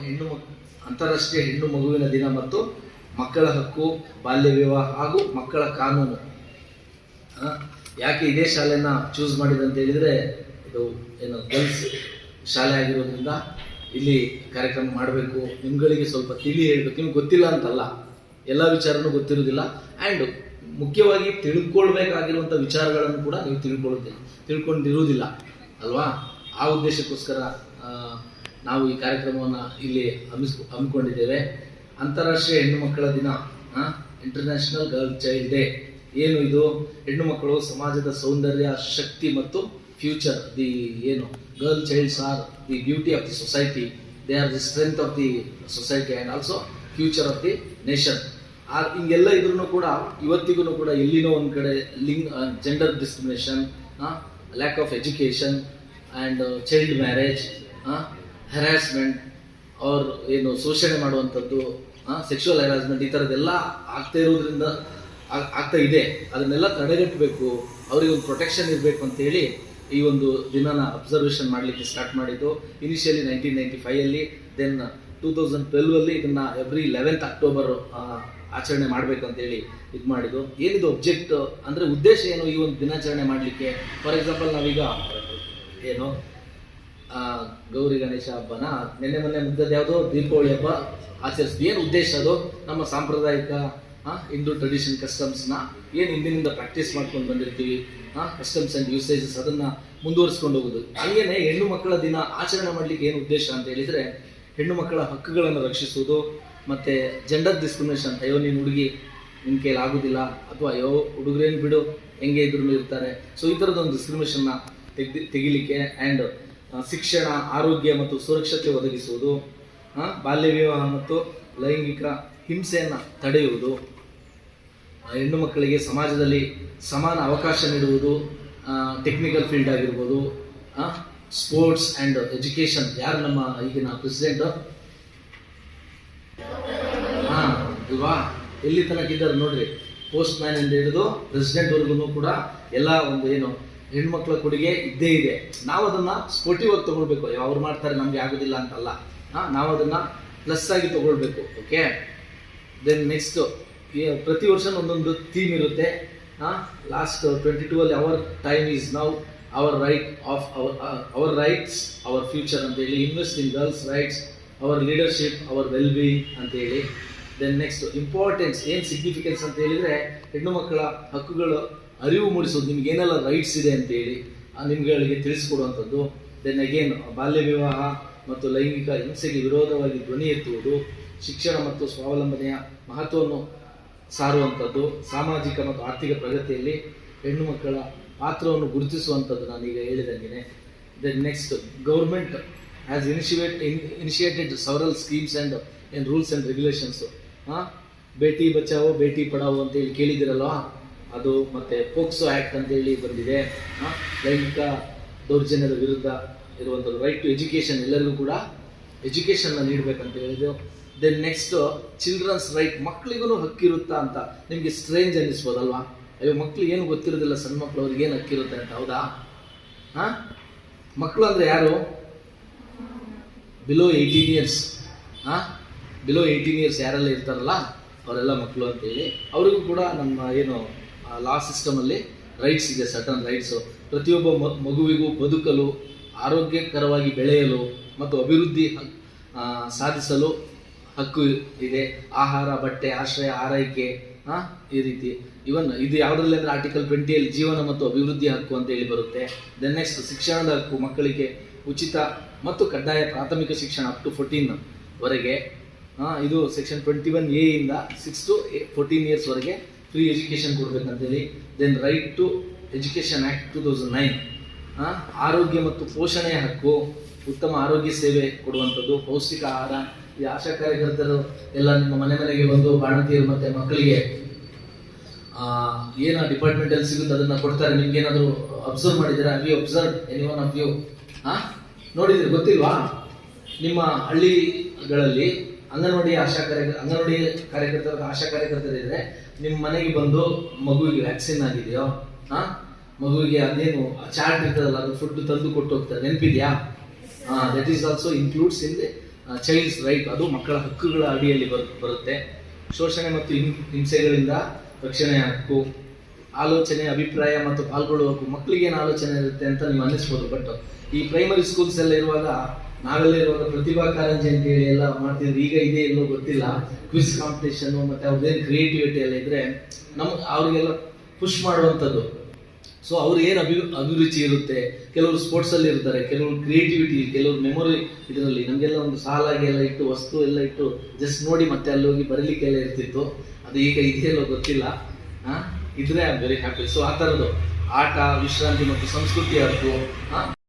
ಹೆಣ್ಣು ಅಂತಾರಾಷ್ಟ್ರೀಯ ಹೆಣ್ಣು ಮಗುವಿನ ದಿನ ಮತ್ತು ಮಕ್ಕಳ ಹಕ್ಕು, ಬಾಲ್ಯ ವಿವಾಹ ಹಾಗೂ ಮಕ್ಕಳ ಕಾನೂನು. ಯಾಕೆ ಇದೇ ಶಾಲೆನ ಚೂಸ್ ಮಾಡಿದೆ ಅಂತ ಹೇಳಿದರೆ ಇದು ಏನು ಗರ್ಲ್ಸ್ ಶಾಲೆ ಆಗಿರೋದ್ರಿಂದ ಇಲ್ಲಿ ಕಾರ್ಯಕ್ರಮ ಮಾಡಬೇಕು, ನಿಮ್ಗಳಿಗೆ ಸ್ವಲ್ಪ ತಿಳಿ ಹೇಳಬೇಕು. ನಿಮ್ಗೆ ಗೊತ್ತಿಲ್ಲ ಅಂತಲ್ಲ, ಎಲ್ಲ ವಿಚಾರನೂ ಗೊತ್ತಿರೋದಿಲ್ಲ ಆ್ಯಂಡ್ ಮುಖ್ಯವಾಗಿ ತಿಳ್ಕೊಳ್ಬೇಕಾಗಿರುವಂಥ ವಿಚಾರಗಳನ್ನು ಕೂಡ ನೀವು ತಿಳ್ಕೊಳ್ಳೋದಿಲ್ಲ ತಿಳ್ಕೊಂಡಿರುವುದಿಲ್ಲ, ಅಲ್ವಾ? ಆ ಉದ್ದೇಶಕ್ಕೋಸ್ಕರ ನಾವು ಈ ಕಾರ್ಯಕ್ರಮವನ್ನು ಇಲ್ಲಿ ಹಮ್ಮಿಸ್, ಹಮ್ಮಿಕೊಂಡಿದ್ದೇವೆ. ಅಂತಾರಾಷ್ಟ್ರೀಯ ಹೆಣ್ಣು ಮಕ್ಕಳ ದಿನ ಇಂಟರ್ನ್ಯಾಷನಲ್ ಗರ್ಲ್ ಚೈಲ್ಡ್ ಡೇ ಏನು ಇದು? ಹೆಣ್ಣು ಮಕ್ಕಳು ಸಮಾಜದ ಸೌಂದರ್ಯ, ಶಕ್ತಿ ಮತ್ತು ಫ್ಯೂಚರ್ ದಿ ಏನು girl childs are the beauty of the society they are the strength of the society and also future of the nation ಆ ಹಿಂಗೆಲ್ಲ ಇದ್ರೂ ಕೂಡ ಇವತ್ತಿಗೂ ಕೂಡ ಎಲ್ಲಿನೋ ಒಂದು ಕಡೆ League gender discrimination lack of education and child marriage harassment ಅವ್ರ ಏನು ಶೋಷಣೆ ಮಾಡುವಂಥದ್ದು ಸೆಕ್ಷುವಲ್ ಹೆರಾಸ್ಮೆಂಟ್ ಈ ಥರದ್ದೆಲ್ಲ ಆಗ್ತಾ ಇರೋದ್ರಿಂದ ಆಗ್- ಆಗ್ತಾ ಇದೆ. ಅದನ್ನೆಲ್ಲ ತಡೆಗಟ್ಟಬೇಕು ಅವರಿಗೆ ಒಂದು ಪ್ರೊಟೆಕ್ಷನ್ ಇರಬೇಕು ಅಂತೇಳಿ ಈ ಒಂದು ದಿನನ ಅಬ್ಸರ್ವೇಷನ್ ಮಾಡಲಿಕ್ಕೆ ಸ್ಟಾರ್ಟ್ ಮಾಡಿದ್ದು. ಇನಿಷಿಯಲಿ ನೈನ್ಟೀನ್ ನೈಂಟಿ ಫೈವಲ್ಲಿ ದೆನ್ ಟೂ ತೌಸಂಡ್ ಟ್ವೆಲ್ವಲ್ಲಿ ಇದನ್ನು ಎವ್ರಿ ಲೆವೆಂತ್ ಅಕ್ಟೋಬರ್ ಆಚರಣೆ ಮಾಡಬೇಕು ಅಂತೇಳಿ ಇದು ಮಾಡಿದ್ದು. ಏನಿದು ಒಬ್ಜೆಕ್ಟ್ ಅಂದರೆ ಉದ್ದೇಶ ಏನು ಈ ಒಂದು ದಿನಾಚರಣೆ ಮಾಡಲಿಕ್ಕೆ? ಫಾರ್ ಎಕ್ಸಾಂಪಲ್ ನಾವೀಗ ಏನು ಗೌರಿ ಗಣೇಶ ಹಬ್ಬನ ನಿನ್ನೆ ಮೊನ್ನೆ ಮುಗ್ದದ್ದು ಯಾವುದೋ? ದೀಪಾವಳಿ ಹಬ್ಬ ಆಚರಿಸ್ತೀವಿ ಏನು ಉದ್ದೇಶ ಅದು? ನಮ್ಮ ಸಾಂಪ್ರದಾಯಿಕ ಹಿಂದೂ ಟ್ರೆಡಿಷನ್ ಕಸ್ಟಮ್ಸ್ನ ಏನು ಹಿಂದಿನಿಂದ ಪ್ರಾಕ್ಟೀಸ್ ಮಾಡ್ಕೊಂಡು ಬಂದಿರ್ತೀವಿ ಕಸ್ಟಮ್ಸ್ ಆ್ಯಂಡ್ ಯೂಸೇಜಸ್ ಅದನ್ನು ಮುಂದುವರಿಸ್ಕೊಂಡು ಹೋಗೋದು. ಹಾಗೇನೆ ಹೆಣ್ಣು ಮಕ್ಕಳ ದಿನ ಆಚರಣೆ ಮಾಡಲಿಕ್ಕೆ ಏನು ಉದ್ದೇಶ ಅಂತ ಹೇಳಿದರೆ, ಹೆಣ್ಣು ಮಕ್ಕಳ ಹಕ್ಕುಗಳನ್ನು ರಕ್ಷಿಸುವುದು, ಮತ್ತು ಜೆಂಡರ್ ಡಿಸ್ಕ್ರಿಮಿನೇಷನ್ ಅಯ್ಯೋ, ನೀನು ಹುಡುಗಿ ನಿನ್ನ ಕೈಲಿ ಆಗೋದಿಲ್ಲ, ಅಥವಾ ಅಯ್ಯೋ, ಹುಡುಗರೇನು ಬಿಡು, ಹೆಂಗೆ ಇದ್ರು ಇರ್ತಾರೆ. ಸೊ ಈ ಥರದೊಂದು ಡಿಸ್ಕ್ರಿಮಿನೇಷನ್ನ ತೆಗ್ದು, ತೆಗಿಲಿಕ್ಕೆ ಆ್ಯಂಡ್ ಶಿಕ್ಷಣ, ಆರೋಗ್ಯ ಮತ್ತು ಸುರಕ್ಷತೆ ಒದಗಿಸುವುದು ಬಾಲ್ಯ ವಿವಾಹ ಮತ್ತು ಲೈಂಗಿಕ ಹಿಂಸೆಯನ್ನು ತಡೆಯುವುದು. ಹೆಣ್ಣು ಮಕ್ಕಳಿಗೆ ಸಮಾಜದಲ್ಲಿ ಸಮಾನ ಅವಕಾಶ ನೀಡುವುದು ಟೆಕ್ನಿಕಲ್ ಫೀಲ್ಡ್ ಆಗಿರ್ಬೋದು ಸ್ಪೋರ್ಟ್ಸ್ ಆ್ಯಂಡ್ ಎಜುಕೇಷನ್ ಯಾರು ನಮ್ಮ ಈಗಿನ ಪ್ರೆಸಿಡೆಂಟು ಹಾ ಅಲ್ವಾ ಎಲ್ಲಿ ತನಕ ಇದ್ದಾರೆ ನೋಡ್ರಿ. ಪೋಸ್ಟ್ ಮ್ಯಾನ್ ಇಂದ ಹಿಡಿದು ಪ್ರೆಸಿಡೆಂಟ್ವರೆಗೂ ಕೂಡ ಎಲ್ಲ ಒಂದು ಏನು ಹೆಣ್ಮಕ್ಳ ಕೊಡುಗೆ ಇದ್ದೇ ಇದೆ. ನಾವು ಅದನ್ನ ಸ್ಪೋರ್ಟಿವ್ ಆಗಿ ತಗೊಳ್ಬೇಕು. ಅವ್ರು ಮಾಡ್ತಾರೆ, ನಮಗೆ ಆಗೋದಿಲ್ಲ ಅಂತಲ್ಲ. ಹಾ ನಾವು ಅದನ್ನ ಪ್ಲಸ್ ಆಗಿ ತಗೊಳ್ಬೇಕು. ಓಕೆ ದೆನ್ ನೆಕ್ಸ್ಟ್ ಪ್ರತಿ ವರ್ಷ ಒಂದೊಂದು ಥೀಮ್ ಇರುತ್ತೆ. ಲಾಸ್ಟ್ ಟ್ವೆಂಟಿ ಟೂ ಅಲ್ಲಿ our time is now our right of our our rights our future ಅಂತೇಳಿ invest in girls rights our leadership our well being ಅಂತೇಳಿ ದೆನ್ ನೆಕ್ಸ್ಟ್ ಇಂಪಾರ್ಟೆನ್ಸ್ ಏನು significance ಅಂತ ಹೇಳಿದರೆ, ಹೆಣ್ಣು ಮಕ್ಕಳ ಹಕ್ಕುಗಳು ಅರಿವು ಮೂಡಿಸೋದು, ನಿಮ್ಗೆ ಏನೆಲ್ಲ ರೈಟ್ಸ್ ಇದೆ ಅಂತೇಳಿ ಆ ನಿಮ್ಗಳಿಗೆ ತಿಳಿಸ್ಕೊಡುವಂಥದ್ದು. ದೆನ್ ಅಗೇನ್ ಬಾಲ್ಯ ವಿವಾಹ ಮತ್ತು ಲೈಂಗಿಕ ಹಿಂಸೆಗೆ ವಿರೋಧವಾಗಿ ಧ್ವನಿ ಎತ್ತುವುದು, ಶಿಕ್ಷಣ ಮತ್ತು ಸ್ವಾವಲಂಬನೆಯ ಮಹತ್ವವನ್ನು ಸಾರುವಂಥದ್ದು, ಸಾಮಾಜಿಕ ಮತ್ತು ಆರ್ಥಿಕ ಪ್ರಗತಿಯಲ್ಲಿ ಹೆಣ್ಣು ಮಕ್ಕಳ ಪಾತ್ರವನ್ನು ಗುರುತಿಸುವಂಥದ್ದು ನಾನೀಗ ಹೇಳಿದಂಗೆ then next government has initiate initiated several schemes and ಏನು ರೂಲ್ಸ್ ಆ್ಯಂಡ್ ರೆಗ್ಯುಲೇಷನ್ಸು ಹಾಂ? ಬೇಟಿ ಬಚಾವೋ, ಬೇಟಿ ಪಡಾವೋ ಅಂತೇಳಿ ಕೇಳಿದಿರಲ್ಲ ಅದು ಮತ್ತು ಪೋಕ್ಸೋ ಆ್ಯಕ್ಟ್ ಅಂತೇಳಿ ಬಂದಿದೆ. ಲೈಂಗಿಕ ದೌರ್ಜನ್ಯದ ವಿರುದ್ಧ ಇರುವಂಥದ್ದು ರೈಟ್ ಟು ಎಜುಕೇಷನ್ ಎಲ್ಲರಿಗೂ ಕೂಡ ಎಜುಕೇಷನ್ನ ನೀಡಬೇಕಂತ ಹೇಳಿದ್ರು. ದೆನ್ ನೆಕ್ಸ್ಟ್ ಚಿಲ್ಡ್ರನ್ಸ್ ರೈಟ್ ಮಕ್ಕಳಿಗೂ ಹಕ್ಕಿರುತ್ತಾ ಅಂತ ನಿಮಗೆ ಸ್ಟ್ರೇಂಜ್ ಅನ್ನಿಸ್ಬೋದಲ್ವಾ? ಅಯ್ಯೋ, ಮಕ್ಳು ಏನು ಗೊತ್ತಿರೋದಿಲ್ಲ, ಸಣ್ಣ ಮಕ್ಕಳು ಅವ್ರಿಗೆ ಏನು ಹಕ್ಕಿರುತ್ತೆ ಅಂತ, ಹೌದಾ? ಹಾಂ? ಮಕ್ಕಳು ಅಂದರೆ ಯಾರು? ಬಿಲೋ ಏಯ್ಟೀನ್ ಇಯರ್ಸ್ ಹಾಂ? ಬಿಲೋ ಏಯ್ಟೀನ್ ಇಯರ್ಸ್ ಯಾರೆಲ್ಲ ಇರ್ತಾರಲ್ಲ, ಅವರೆಲ್ಲ ಮಕ್ಕಳು ಅಂತೇಳಿ, ಅವರಿಗೂ ಕೂಡ ನಮ್ಮ ಏನು ಲಾ ಸಿಸ್ಟಮಲ್ಲಿ ರೈಟ್ಸ್ ಇದೆ ಸಟನ್ ರೈಟ್ಸು ಪ್ರತಿಯೊಬ್ಬ ಮಗುವಿಗೂ ಬದುಕಲು, ಆರೋಗ್ಯಕರವಾಗಿ ಬೆಳೆಯಲು ಮತ್ತು ಅಭಿವೃದ್ಧಿ ಸಾಧಿಸಲು ಹಕ್ಕು ಇದೆ ಆಹಾರ ಬಟ್ಟೆ ಆಶ್ರಯ ಆರೈಕೆ ಆ, ಈ ರೀತಿ. ಇವನ್ ಇದು ಯಾವುದರಲ್ಲಿ ಅಂದ್ರೆ ಆರ್ಟಿಕಲ್ ಟ್ವೆಂಟಿಯಲ್ಲಿ ಜೀವನ ಮತ್ತು ಅಭಿವೃದ್ಧಿ ಹಕ್ಕು ಅಂತ ಹೇಳಿ ಬರುತ್ತೆ. ದೆನ್ ನೆಕ್ಸ್ಟ್ ಶಿಕ್ಷಣದ ಹಕ್ಕು ಮಕ್ಕಳಿಗೆ ಉಚಿತ ಮತ್ತು ಕಡ್ಡಾಯ ಪ್ರಾಥಮಿಕ ಶಿಕ್ಷಣ ಅಪ್ ಟು ಫೋರ್ಟೀನ್ ವರೆಗೆ. ಇದು ಸೆಕ್ಷನ್ ಟ್ವೆಂಟಿ ಒನ್ ಎ ಇಂದ ಸಿಕ್ಸ್ ಟು ಫೋರ್ಟೀನ್ ಇಯರ್ಸ್ವರೆಗೆ free education ಕೊಡಬೇಕಂತೇಳಿ. Then right to education act two thousand nine ಆರೋಗ್ಯ ಮತ್ತು ಪೋಷಣೆಯ ಹಕ್ಕು ಉತ್ತಮ ಆರೋಗ್ಯ ಸೇವೆ ಕೊಡುವಂಥದ್ದು ಪೌಷ್ಟಿಕ ಆಹಾರ ಈ ಆಶಾ ಕಾರ್ಯಕರ್ತರು ಎಲ್ಲ ನಿಮ್ಮ ಮನೆ ಮನೆಗೆ ಬಂದು ಬಾಣಂತಿಯರು ಮತ್ತೆ ಮಕ್ಕಳಿಗೆ ಆ, ಡಿಪಾರ್ಟ್ಮೆಂಟ್ ಅಲ್ಲಿ ಸಿಗುತ್ತೆ ಅದನ್ನ ಕೊಡ್ತಾರೆ ನಿಮ್ಗೆ ಏನಾದ್ರು ಅಬ್ಸರ್ವ್ ಮಾಡಿದ್ದೀರಾ? We observe any one of you ಹಾ ನೋಡಿದ್ರಿ ಗೊತ್ತಿಲ್ವಾ? ನಿಮ್ಮ ಹಳ್ಳಿಗಳಲ್ಲಿ ಅಂಗನವಾಡಿ ಆಶಾ ಕಾರ್ಯ ಅಂಗನವಾಡಿ ಕಾರ್ಯಕರ್ತರ ಆಶಾ ಕಾರ್ಯಕರ್ತರಿದ್ರೆ ನಿಮ್ಮ ಮನೆಗೆ ಬಂದು ಮಗುವಿಗೆ ವ್ಯಾಕ್ಸಿನ್ ಆಗಿದೆಯೋ ಹಾ ಮಗುವಿಗೆ ಅದೇನು ಚಾರ್ಟ್ ಇರ್ತದಲ್ಲ ಅದು ಫುಡ್ ತಂದು ಕೊಟ್ಟು ಹೋಗ್ತಾರೆ. ನೆನಪಿದ್ಯಾ? That is also includes in the childs right ಅದು ಮಕ್ಕಳ ಹಕ್ಕುಗಳ ಅಡಿಯಲ್ಲಿ ಬರು, ಬರುತ್ತೆ. ಶೋಷಣೆ ಮತ್ತು ಹಿಂಸೆಗಳಿಂದ ರಕ್ಷಣೆ ಹಕ್ಕು, ಆಲೋಚನೆ, ಅಭಿಪ್ರಾಯ ಮತ್ತು ಪಾಲ್ಗೊಳ್ಳುವ ಹಕ್ಕು, ಮಕ್ಕಳಿಗೆ ಏನು ಆಲೋಚನೆ ಇರುತ್ತೆ ಅಂತ ನೀವು ಅನ್ನಿಸ್ಬೋದು. ಬಟ್ ಈ ಪ್ರೈಮರಿ ಸ್ಕೂಲ್ಸ್ ಎಲ್ಲ ಇರುವಾಗ, ನಾವೆಲ್ಲ ಇರುವಾಗ ಪ್ರತಿಭಾ ಕಾರಂಜಿ ಅಂತ ಹೇಳಿ ಎಲ್ಲ ಮಾಡ್ತಿದ್ರು ಈಗ ಇದೆ ಎಲ್ಲೋ ಗೊತ್ತಿಲ್ಲ. ಕ್ವಿಸ್ ಕಾಂಪಿಟೇಷನ್ ಮತ್ತೆ ಅವ್ರದ್ದೇನು ಕ್ರಿಯೇಟಿವಿಟಿ ಎಲ್ಲ ಇದ್ರೆ, ನಮ್, ಅವ್ರಿಗೆಲ್ಲ ಪುಷ್ ಮಾಡುವಂಥದ್ದು. ಸೊ ಅವ್ರು ಏನು ಅಭಿ, ಅಭಿರುಚಿ ಇರುತ್ತೆ, ಕೆಲವರು ಸ್ಪೋರ್ಟ್ಸ್ ಅಲ್ಲಿ ಇರ್ತಾರೆ, ಕೆಲವರು ಕ್ರಿಯೇಟಿವಿಟಿ ಕೆಲವರು ಮೆಮೊರಿ ಇದರಲ್ಲಿ ನಮಗೆಲ್ಲ ಒಂದು ಸಾಲಾಗಿ ಎಲ್ಲ ಇಟ್ಟು, ವಸ್ತು ಎಲ್ಲ ಇಟ್ಟು ಜಸ್ಟ್ ನೋಡಿ ಮತ್ತೆ ಅಲ್ಲಿ ಹೋಗಿ ಬರಲಿಕ್ಕೆಲ್ಲ ಇರ್ತಿತ್ತು. ಅದು ಈಗ ಇದೆಯಲ್ಲೋ ಗೊತ್ತಿಲ್ಲ. ಇದ್ರೆ I am very happy so ಆ ಥರದ್ದು ಆಟ, ವಿಶ್ರಾಂತಿ ಮತ್ತು ಸಂಸ್ಕೃತಿ ಅರ್ಥ